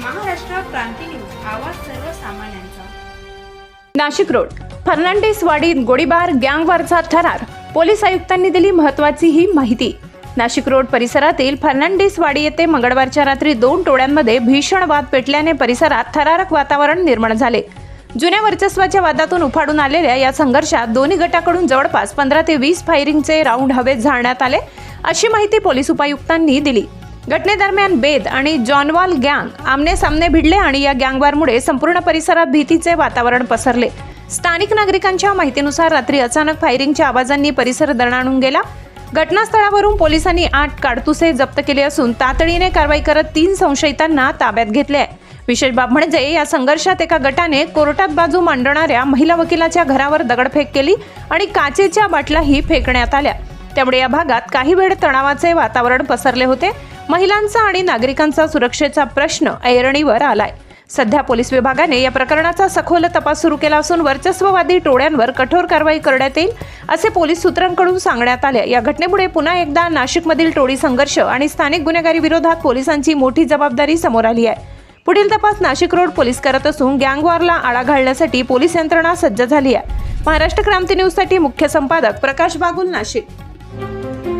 क्रांती news आवाज सर्वसामान्यांचा. Nashik road Fernandes वाडीत गोळीबार गँगवारचा थरार. पोलीस आयुक्तांनी दिली महत्वाची ही माहिती. नाशिक रोड परिसरातील फर्नांडिस वाडी येथे मंगळवारच्या रात्री दोन टोळ्यांमध्ये भीषण वाद पेटल्याने परिसरात थरारक वातावरण निर्माण झाले. जुन्या वर्चस्वाच्या वादातून उफाडून आलेल्या या संघर्षात दोन्ही गटाकडून जवळपास पंधरा ते वीस फायरिंगचे राऊंड हवेत झाडण्यात आले अशी माहिती पोलीस उपायुक्तांनी दिली. घटनेदरम्यान बेद आणि जॉनवाल गँग आमने सामने भिडले आणि या गँगवारमुळे संपूर्ण परिसरात भीतीचे वातावरण पसरले. स्थानिक नागरिकांच्या माहितीनुसार रात्री अचानक फायरिंगच्या आवाजांनी परिसर दणाणून गेला. घटनास्थळावरून पोलिसांनी आठ काडतुसे जप्त केले असून तातडीने कारवाई करत तीन संशयितांना ताब्यात घेतले आहे. विशेष बाब म्हणजे या संघर्षात एका गटाने कोर्टात बाजू मांडणाऱ्या महिला वकिलाच्या घरावर दगडफेक केली आणि काचेच्या बाटलाही फेकण्यात आल्या. त्यामुळे या भागात काही वेळ तणावाचे वातावरण पसरले होते. महिलांचा आणि नागरिकांचा सुरक्षेचा प्रश्न ऐरणीवर आलाय. सध्या पोलीस विभागाने या प्रकरणाचा सखोल तपास सुरू केला असून वर्चस्ववादी टोळ्यांवर कठोर कारवाई करण्यात येईल असे पोलीस सूत्रांकडून सांगण्यात आले. या घटनेमुळे पुन्हा एकदा नाशिकमधील टोळी संघर्ष आणि स्थानिक गुन्हेगारी विरोधात पोलिसांची मोठी जबाबदारी समोर आली आहे. पुढील तपास नाशिक रोड पोलीस करत असून गँगवारला आळा घालण्यासाठी पोलीस यंत्रणा सज्ज झाली आहे. महाराष्ट्र क्रांती न्यूजसाठी मुख्य संपादक प्रकाश बागुल नाशिक.